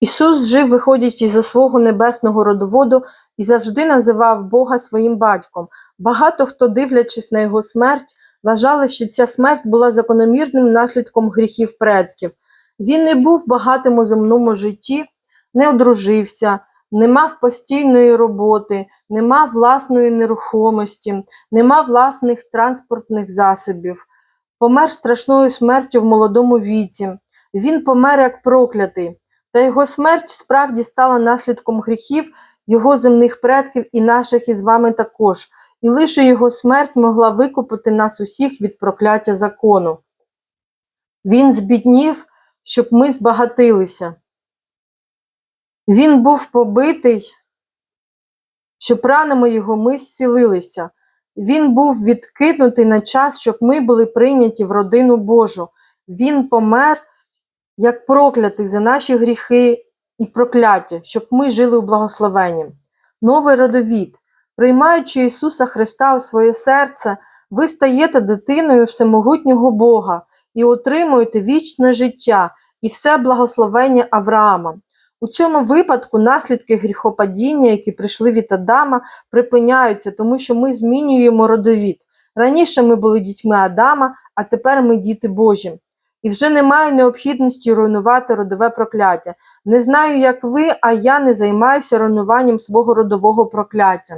Ісус жив, виходячи зі свого небесного родоводу, і завжди називав Бога своїм батьком. Багато хто, дивлячись на його смерть, вважали, що ця смерть була закономірним наслідком гріхів предків. Він не був багатим у земному житті, не одружився, не мав постійної роботи, не мав власної нерухомості, не мав власних транспортних засобів, помер страшною смертю в молодому віці. Він помер як проклятий. Та його смерть справді стала наслідком гріхів його земних предків і наших із вами також, і лише його смерть могла викупити нас усіх від прокляття закону. Він збіднів, щоб ми збагатилися. Він був побитий, щоб ранами його ми зцілилися. Він був відкинутий на час, щоб ми були прийняті в родину Божу. Він помер як проклятий за наші гріхи і прокляття, щоб ми жили у благословенні. Новий родовід. Приймаючи Ісуса Христа у своє серце, ви стаєте дитиною всемогутнього Бога і отримуєте вічне життя і все благословення Авраама. У цьому випадку наслідки гріхопадіння, які прийшли від Адама, припиняються, тому що ми змінюємо родовід. Раніше ми були дітьми Адама, а тепер ми діти Божі. І вже немає необхідності руйнувати родове прокляття. Не знаю, як ви, а я не займаюся руйнуванням свого родового прокляття.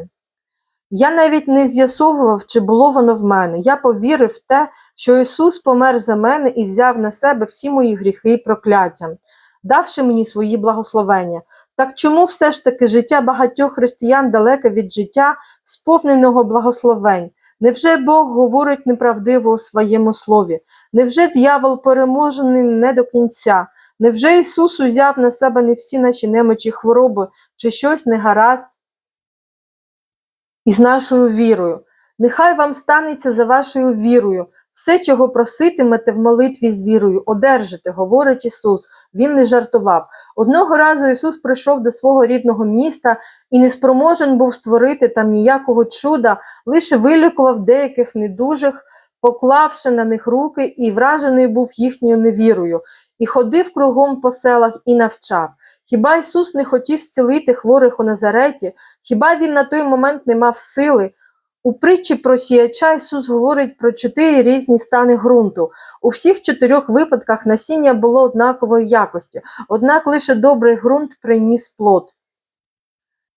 Я навіть не з'ясовував, чи було воно в мене. Я повірив в те, що Ісус помер за мене і взяв на себе всі мої гріхи і прокляття, давши мені свої благословення. Так чому все ж таки життя багатьох християн далеке від життя, сповненого благословень? Невже Бог говорить неправдиво у своєму слові? Невже дьявол переможений не до кінця? Невже Ісус узяв на себе не всі наші немочі хвороби чи щось негаразд із нашою вірою? Нехай вам станеться за вашою вірою. Все, чого проситимете в молитві з вірою, одержите, говорить Ісус. Він не жартував. Одного разу Ісус прийшов до свого рідного міста і не спроможен був створити там ніякого чуда, лише вилікував деяких недужих, поклавши на них руки, і вражений був їхньою невірою, і ходив кругом по селах і навчав. Хіба Ісус не хотів зцілити хворих у Назареті? Хіба він на той момент не мав сили? У притчі про сіяча Ісус говорить про чотири різні стани ґрунту. У всіх чотирьох випадках насіння було однакової якості, однак лише добрий ґрунт приніс плод.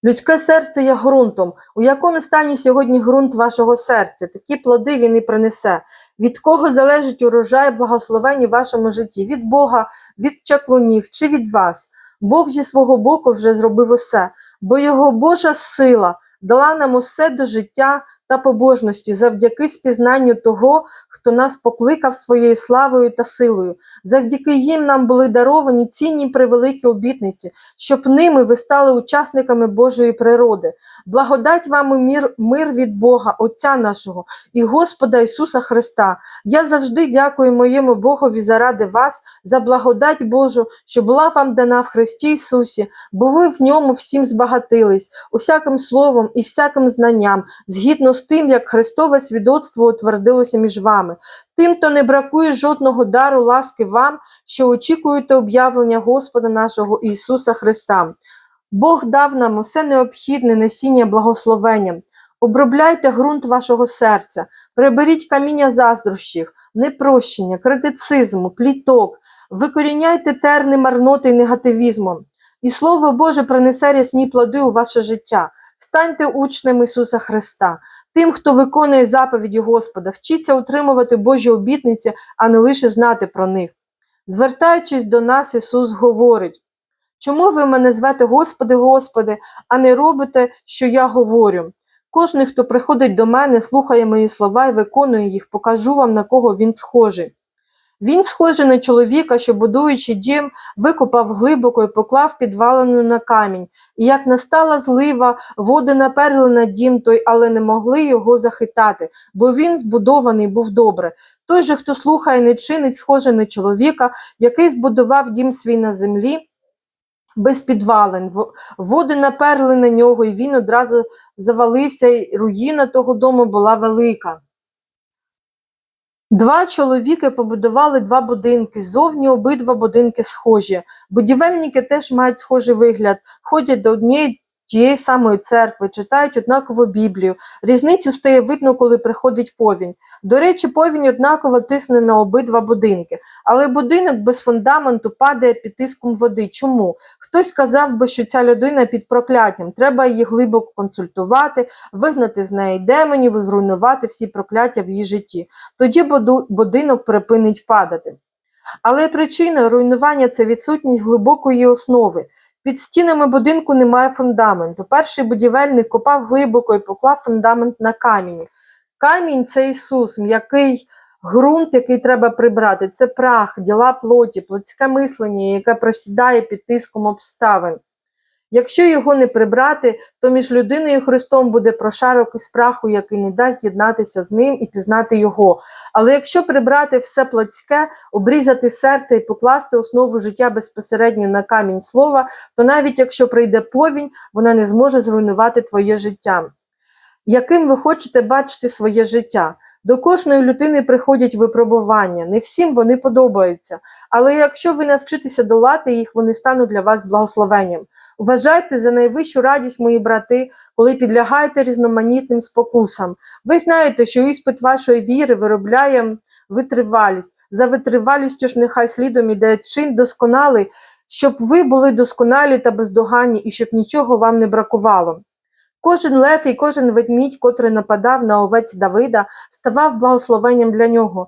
Людське серце є ґрунтом. У якому стані сьогодні ґрунт вашого серця? Такі плоди він і принесе. Від кого залежить урожай благословень у вашому житті? Від Бога, від чаклунів чи від вас? Бог зі свого боку вже зробив усе, бо його Божа сила дала нам усе до життя та побожності завдяки спізнанню того, хто нас покликав своєю славою та силою. Завдяки їм нам були даровані цінні превеликі обітниці, щоб ними ви стали учасниками Божої природи. Благодать вам і мир, мир від Бога, Отця нашого і Господа Ісуса Христа. Я завжди дякую моєму Богові заради вас, за благодать Божу, що була вам дана в Христі Ісусі, бо ви в ньому всім збагатились, усяким словом і всяким знанням, згідно з тим, як Христове свідоцтво утвердилося між вами. Тим, то не бракує жодного дару ласки вам, що очікуєте об'явлення Господа нашого Ісуса Христа. Бог дав нам усе необхідне насіння благословенням. Обробляйте ґрунт вашого серця, приберіть каміння заздрощів, непрощення, критицизму, пліток, викоріняйте терни марноти і негативізму. І Слово Боже принесе рясні плоди у ваше життя. Станьте учнем Ісуса Христа, тим, хто виконує заповіді Господа, вчіться утримувати Божі обітниці, а не лише знати про них. Звертаючись до нас, Ісус говорить, чому ви мене звете Господи, Господи, а не робите, що я говорю? Кожний, хто приходить до мене, слухає мої слова і виконує їх, покажу вам, на кого він схожий. Він схожий на чоловіка, що, будуючи дім, викопав глибоко і поклав підвалену на камінь. І як настала злива, води наперли на дім той, але не могли його захитати, бо він збудований був добре. Той же, хто слухає, не чинить, схожий на чоловіка, який збудував дім свій на землі. Без підвалин, води наперли на нього, і він одразу завалився, і руїна того дому була велика. Два чоловіки побудували два будинки. Ззовні обидва будинки схожі. Будівельники теж мають схожий вигляд, ходять до однієї тієї самої церкви, читають однакову Біблію. Різницю стає видно, коли приходить повінь. До речі, повінь однаково тисне на обидва будинки, але будинок без фундаменту падає під тиском води. Чому? Хтось сказав би, що ця людина під прокляттям, треба її глибоко консультувати, вигнати з неї демонів і зруйнувати всі прокляття в її житті. Тоді будинок припинить падати. Але причина руйнування це відсутність глибокої основи. Під стінами будинку немає фундаменту. Перший будівельник копав глибоко і поклав фундамент на камінь. Камінь це Ісус, м'який ґрунт, який треба прибрати. Це прах, діла плоті, плотське мислення, яке просідає під тиском обставин. Якщо його не прибрати, то між людиною і Христом буде прошарок із праху, який не дасть з'єднатися з ним і пізнати його. Але якщо прибрати все плотське, обрізати серце і покласти основу життя безпосередньо на камінь слова, то навіть якщо прийде повінь, вона не зможе зруйнувати твоє життя. Яким ви хочете бачити своє життя? До кожної людини приходять випробування, не всім вони подобаються, але якщо ви навчитеся долати їх, вони стануть для вас благословенням. Вважайте за найвищу радість, мої брати, коли підлягаєте різноманітним спокусам. Ви знаєте, що іспит вашої віри виробляє витривалість. За витривалістю ж нехай слідом іде чин досконалий, щоб ви були досконалі та бездоганні, і щоб нічого вам не бракувало. Кожен лев і кожен ведмідь, котрий нападав на овець Давида, ставав благословенням для нього.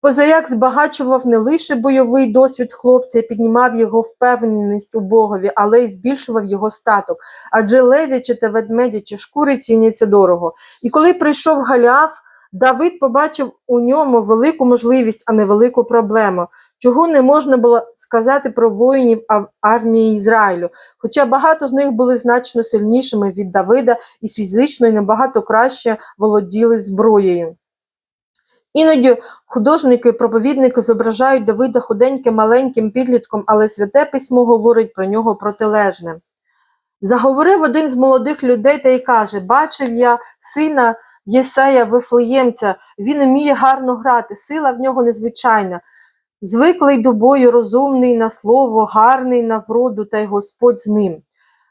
Позаяк збагачував не лише бойовий досвід хлопця і піднімав його впевненість у Богові, але й збільшував його статок. Адже левічі та ведмедячі шкури ціняться дорого. І коли прийшов Галіаф, Давид побачив у ньому велику можливість, а не велику проблему, чого не можна було сказати про воїнів армії Ізраїлю. Хоча багато з них були значно сильнішими від Давида і фізично і набагато краще володіли зброєю. Іноді художники і проповідники зображають Давида худеньким маленьким підлітком, але святе письмо говорить про нього протилежне. Заговорив один з молодих людей та й каже: Бачив я сина Єсея Вифлеємця, він вміє гарно грати, сила в нього незвичайна. Звиклий до бою, розумний на слово, гарний на вроду, та й Господь з ним.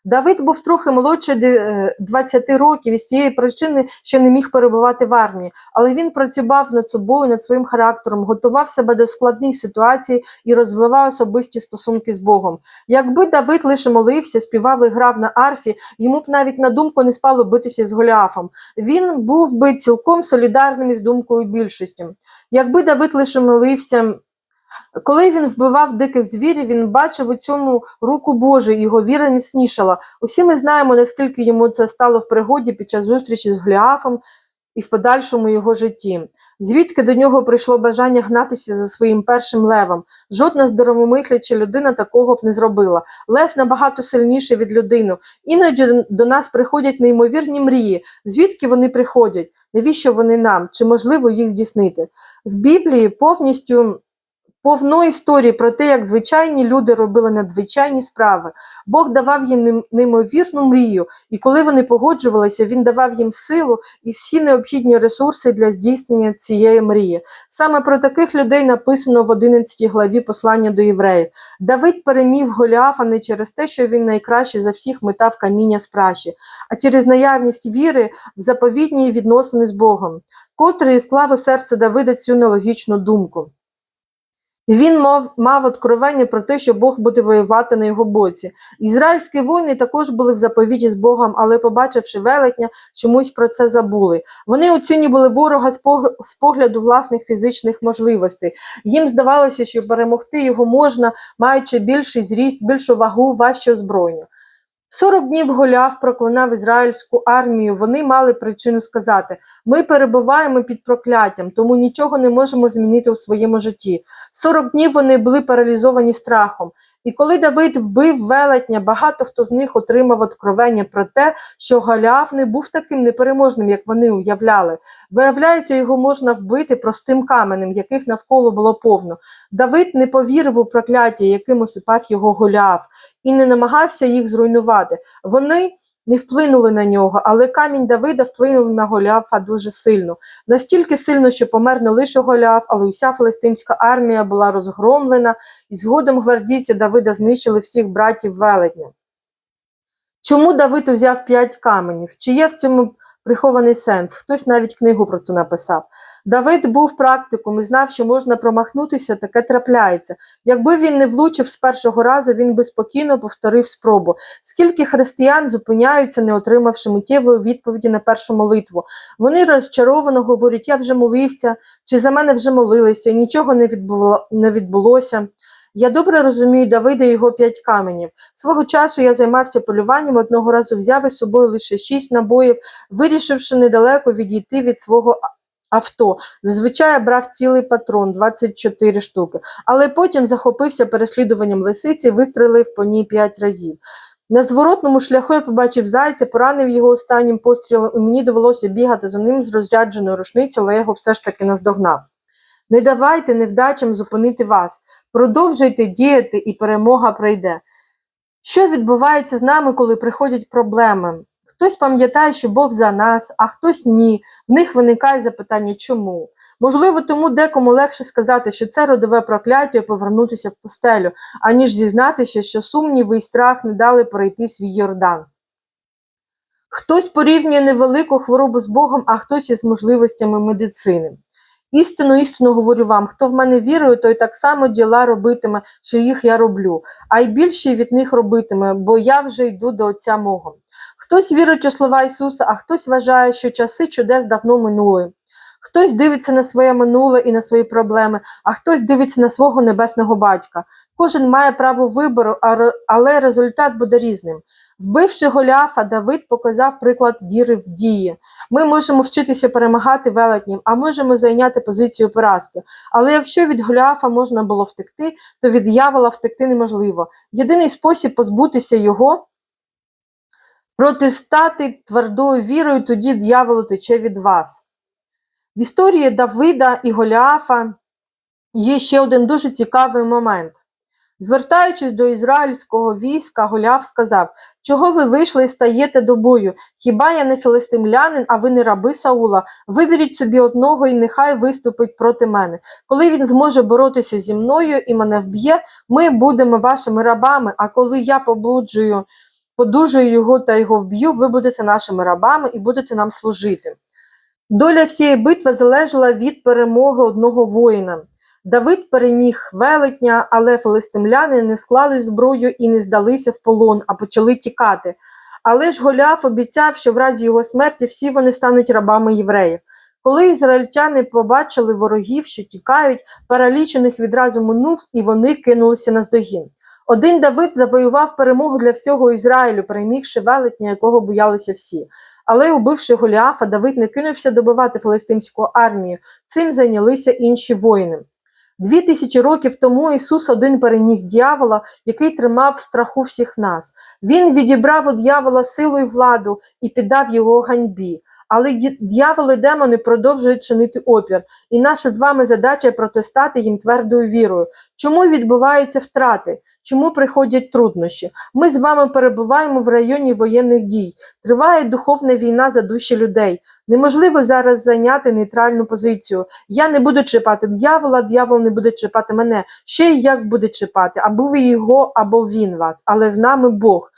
Давид був трохи молодший де- е, 20 років і з цієї причини ще не міг перебувати в армії, але він працював над собою, над своїм характером, готував себе до складних ситуацій і розвивав особисті стосунки з Богом. Якби Давид лише молився, співав і грав на арфі, йому б навіть на думку не спало битися з Голіафом. Він був би цілком солідарним із думкою більшості. Якби Давид лише молився, коли він вбивав диких звірів, він бачив у цьому руку Божу, його віра міцнішала. Усі ми знаємо, наскільки йому це стало в пригоді під час зустрічі з Голіафом і в подальшому його житті. Звідки до нього прийшло бажання гнатися за своїм першим левом? Жодна здоровомисляча людина такого б не зробила. Лев набагато сильніший від людини. Іноді до нас приходять неймовірні мрії. Звідки вони приходять? Навіщо вони нам? Чи можливо їх здійснити? В Біблії повністю повно історії про те, як звичайні люди робили надзвичайні справи. Бог давав їм неймовірну мрію, і коли вони погоджувалися, він давав їм силу і всі необхідні ресурси для здійснення цієї мрії. Саме про таких людей написано в 11 главі послання до євреїв. Давид переміг Голіафа не через те, що він найкраще за всіх метав каміння з праші, а через наявність віри в заповідні відносини з Богом, котрий вклав у серце Давида цю нелогічну думку. Він мав, мав откровення про те, що Бог буде воювати на його боці. Ізраїльські воїни також були в заповіті з Богом, але, побачивши велетня, чомусь про це забули. Вони оцінювали ворога з погляду власних фізичних можливостей. Їм здавалося, що перемогти його можна, маючи більший зріст, більшу вагу, важче озброєння. Сорок днів Голіаф проклинав ізраїльську армію. Вони мали причину сказати: ми перебуваємо під прокляттям, тому нічого не можемо змінити у своєму житті. Сорок днів вони були паралізовані страхом. І коли Давид вбив велетня, багато хто з них отримав откровення про те, що Голіаф не був таким непереможним, як вони уявляли. Виявляється, його можна вбити простим каменем, яких навколо було повно. Давид не повірив у прокляття, яким осипав його Голіаф, і не намагався їх зруйнувати. Вони не вплинули на нього, але камінь Давида вплинув на Голіафа дуже сильно. Настільки сильно, що помер не лише Голіаф, але й уся филистимська армія була розгромлена, і згодом гвардійці Давида знищили всіх братів велетня. Чому Давид узяв п'ять каменів? Чи є в цьому прихований сенс? Хтось навіть книгу про це написав. Давид був практиком і знав, що можна промахнутися, таке трапляється. Якби він не влучив з першого разу, він би спокійно повторив спробу. Скільки християн зупиняються, не отримавши миттєвої відповіді на першу молитву. Вони розчаровано говорять: я вже молився, чи за мене вже молилися, нічого не, відбуло, не відбулося. Я добре розумію Давида і його п'ять каменів. Свого часу я займався полюванням, одного разу взяв із собою лише шість набоїв, вирішивши недалеко відійти від свого авто. Зазвичай я брав цілий патрон 24 штуки, але потім захопився переслідуванням лисиці вистрелив по ній 5 разів. На зворотному шляху я побачив зайця, поранив його останнім пострілом, і мені довелося бігати за ним з розрядженою рушницею, але я його все ж таки наздогнав. Не давайте невдачам зупинити вас. Продовжуйте діяти, і перемога прийде. Що відбувається з нами, коли приходять проблеми? Хтось пам'ятає, що Бог за нас, а хтось ні. В них виникає запитання, чому? Можливо, тому декому легше сказати, що це родове прокляття і повернутися в пустелю, аніж зізнатися, що сумніви і страх не дали пройти свій Йордан. Хтось порівнює невелику хворобу з Богом, а хтось із можливостями медицини. Істину, істину говорю вам, хто в мене вірує, той так само діла робитиме, що їх я роблю, а й більше від них робитиме, бо я вже йду до Отця мого. Хтось вірить у слова Ісуса, а хтось вважає, що часи чудес давно минули. Хтось дивиться на своє минуле і на свої проблеми, а хтось дивиться на свого небесного батька. Кожен має право вибору, але результат буде різним. Вбивши Голіафа, Давид показав приклад віри в дії. Ми можемо вчитися перемагати велетнів, а можемо зайняти позицію поразки. Але якщо від Голіафа можна було втекти, то від диявола втекти неможливо. Єдиний спосіб позбутися його протистати твердою вірою, тоді диявол тече від вас. В історії Давида і Голіафа є ще один дуже цікавий момент. Звертаючись до ізраїльського війська, Голіаф сказав: Чого ви вийшли і стаєте до бою? Хіба я не філистимлянин, а ви не раби Саула? Виберіть собі одного і нехай виступить проти мене. Коли він зможе боротися зі мною і мене вб'є, ми будемо вашими рабами. А коли я побуджую, подужую його та його вб'ю, ви будете нашими рабами і будете нам служити. Доля всієї битви залежала від перемоги одного воїна. Давид переміг велетня, але филистимляни не склали зброю і не здалися в полон, а почали тікати. Але ж Голіаф обіцяв, що в разі його смерті всі вони стануть рабами євреїв. Коли ізраїльтяни побачили ворогів, що тікають, паралічених відразу минув, і вони кинулися на здогін. Один Давид завоював перемогу для всього Ізраїлю, перемігши велетня, якого боялися всі. Але, убивши Голіафа, Давид не кинувся добивати филистимську армію. Цим зайнялися інші воїни. Дві тисячі років тому Ісус один переміг дьявола, який тримав страху всіх нас. Він відібрав у дьявола силу і владу і піддав його ганьбі. Але дьявол і демони продовжують чинити опір, і наша з вами задача протистати їм твердою вірою. Чому відбуваються втрати? Чому приходять труднощі? Ми з вами перебуваємо в районі воєнних дій. Триває духовна війна за душі людей. Неможливо зараз зайняти нейтральну позицію. Я не буду чіпати дьявола, дьявол не буде чіпати мене. Ще й як буде чіпати, або ви його, або він вас, але з нами Бог.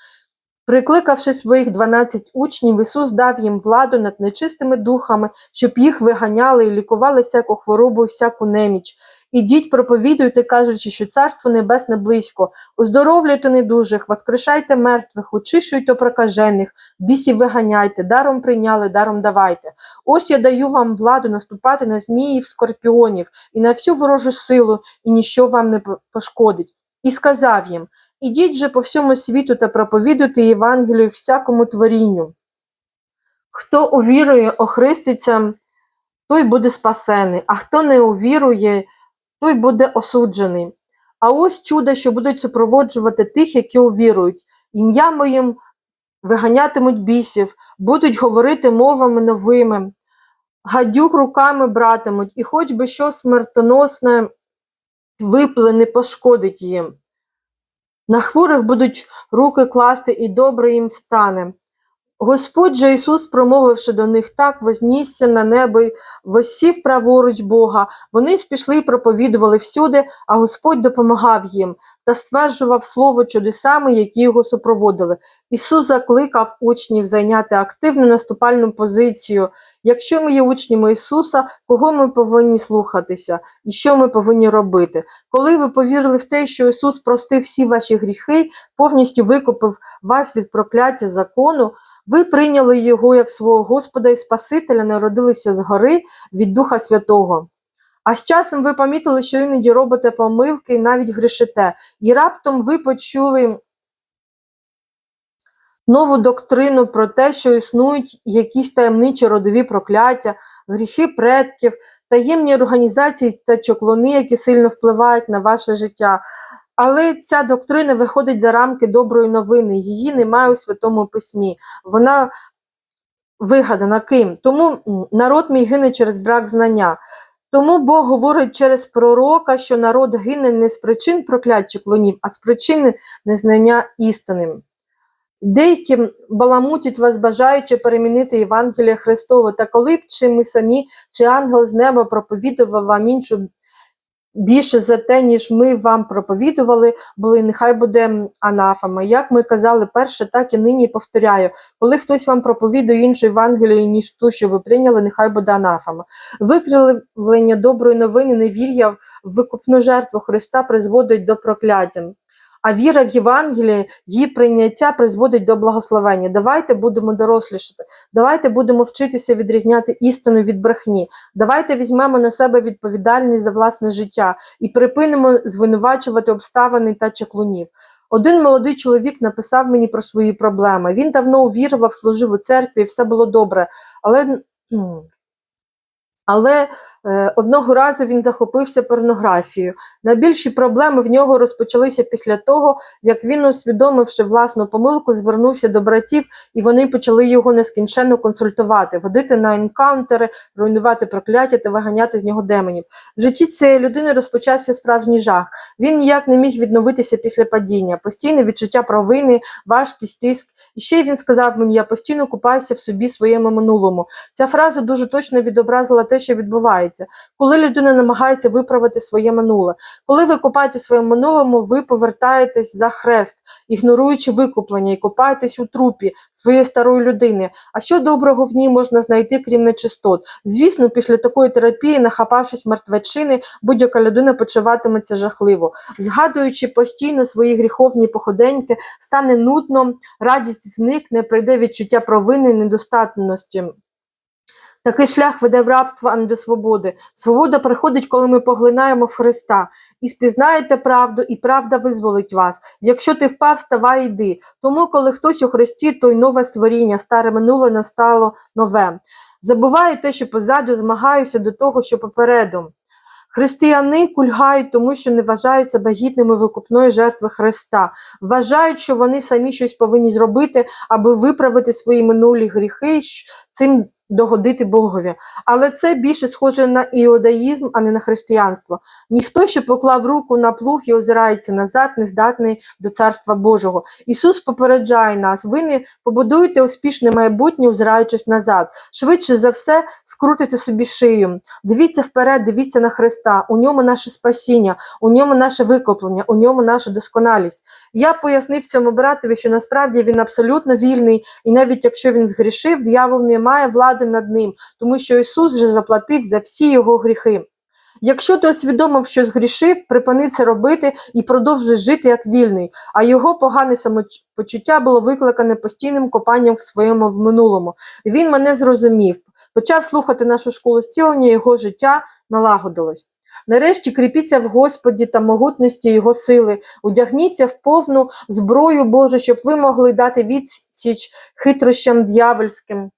Прикликавши своїх 12 учнів, Ісус дав їм владу над нечистими духами, щоб їх виганяли і лікували всяку хворобу і всяку неміч. Ідіть, проповідуйте, кажучи, що царство небесне близько, оздоровлюйте недужих, воскрешайте мертвих, очищуйте прокажених, бісів виганяйте, даром прийняли, даром давайте. Ось я даю вам владу наступати на зміїв, скорпіонів і на всю ворожу силу, і ніщо вам не пошкодить. І сказав їм: Ідіть же по всьому світу та проповідуйте Євангелію всякому творінню. Хто увірує, охриститься, той буде спасений, а хто не увірує, той буде осуджений. А ось чуда, що будуть супроводжувати тих, які увірують. Ім'я моїм виганятимуть бісів, будуть говорити мовами новими, гадюк руками братимуть, і хоч би що смертоносне випле не пошкодить їм. На хворих будуть руки класти, і добре їм стане. Господь же Ісус, промовивши до них так, вознісся на небо й восів праворуч Бога. Вони ж пішли і проповідували всюди, а Господь допомагав їм та стверджував слово чудесами, які його супроводили. Ісус закликав учнів зайняти активну наступальну позицію. Якщо ми є учнями Ісуса, кого ми повинні слухатися і що ми повинні робити? Коли ви повірили в те, що Ісус простив всі ваші гріхи, повністю викупив вас від прокляття закону, ви прийняли його як свого Господа і Спасителя, народилися згори від Духа Святого. А з часом ви помітили, що іноді робите помилки і навіть грішите, і раптом ви почули нову доктрину про те, що існують якісь таємничі родові прокляття, гріхи предків, таємні організації та чоклуни, які сильно впливають на ваше життя. Але ця доктрина виходить за рамки доброї новини, її немає у Святому Письмі. Вона вигадана ким? Тому народ мій гине через брак знання. Тому Бог говорить через пророка, що народ гине не з причин проклять чи клонів, а з причини незнання істини. Деякі баламутять вас, бажаючи перемінити Євангеліє Христове, та коли б чи ми самі, чи ангел з неба проповідував вам іншу більше за те, ніж ми вам проповідували, були нехай буде анафами. Як ми казали перше, так і нині повторяю. Коли хтось вам проповідує іншу Євангелію, ніж ту, що ви прийняли, нехай буде анафема. Викривлення доброї новини, невір'я в викупну жертву Христа призводить до прокляття. А віра в Євангеліє, її прийняття призводить до благословення. Давайте будемо дорослішати. Давайте будемо вчитися відрізняти істину від брехні. Давайте візьмемо на себе відповідальність за власне життя і припинимо звинувачувати обставини та чаклунів. Один молодий чоловік написав мені про свої проблеми. Він давно увірував, служив у церкві, все було добре. Але, але одного разу він захопився порнографією. Найбільші проблеми в нього розпочалися після того, як він, усвідомивши власну помилку, звернувся до братів, і вони почали його нескінченно консультувати, водити на енкаунтери, руйнувати прокляття та виганяти з нього демонів. В житті цієї людини розпочався справжній жах. Він ніяк не міг відновитися після падіння, постійне відчуття провини, важкість, тиск. І ще він сказав мені: я постійно купаюся в собі своєму минулому. Ця фраза дуже точно відобразила те, що відбувається, коли людина намагається виправити своє минуле. Коли ви копаєте в своєму минулому, ви повертаєтесь за хрест, ігноруючи викуплення, і копаєтесь у трупі своєї старої людини. А що доброго в ній можна знайти, крім нечистот? Звісно, після такої терапії, нахапавшись мертвечини, будь-яка людина почуватиметься жахливо. Згадуючи постійно свої гріховні походеньки, стане нудно, радість зникне, прийде відчуття провини недостатності. Такий шлях веде в рабство, а не до свободи. Свобода приходить, коли ми поглинаємо в Христа. І спізнаєте правду, і правда визволить вас. Якщо ти впав, вставай і йди. Тому, коли хтось у Христі, то й нове створіння, старе минуле настало нове. Забуваю те, що позаду, змагаюся до того, що попереду. Християни кульгають, тому що не вважають себе гідними викупної жертви Христа, вважають, що вони самі щось повинні зробити, аби виправити свої минулі гріхи, цим догодити Богові. Але це більше схоже на іудаїзм, а не на християнство. Ніхто, що поклав руку на плуг і озирається назад, не здатний до царства Божого. Ісус попереджає нас: ви не побудуєте успішне майбутнє, озираючись назад. Швидше за все, скрутите собі шию. Дивіться вперед, дивіться на Христа. У ньому наше спасіння, у ньому наше викуплення, у ньому наша досконалість. Я пояснив цьому братові, що насправді він абсолютно вільний, і навіть якщо він згрішив, диявол не має влади над ним, тому що Ісус вже заплатив за всі його гріхи. Якщо ти усвідомив, що згрішив, припини це робити і продовжуй жити як вільний, а його погане самопочуття було викликане постійним копанням в своєму в минулому. Він мене зрозумів, почав слухати нашу школу зцілення, його життя налагодилось. Нарешті кріпіться в Господі та могутності Його сили, одягніться в повну зброю Божу, щоб ви могли дати відсіч хитрощам дьявольським.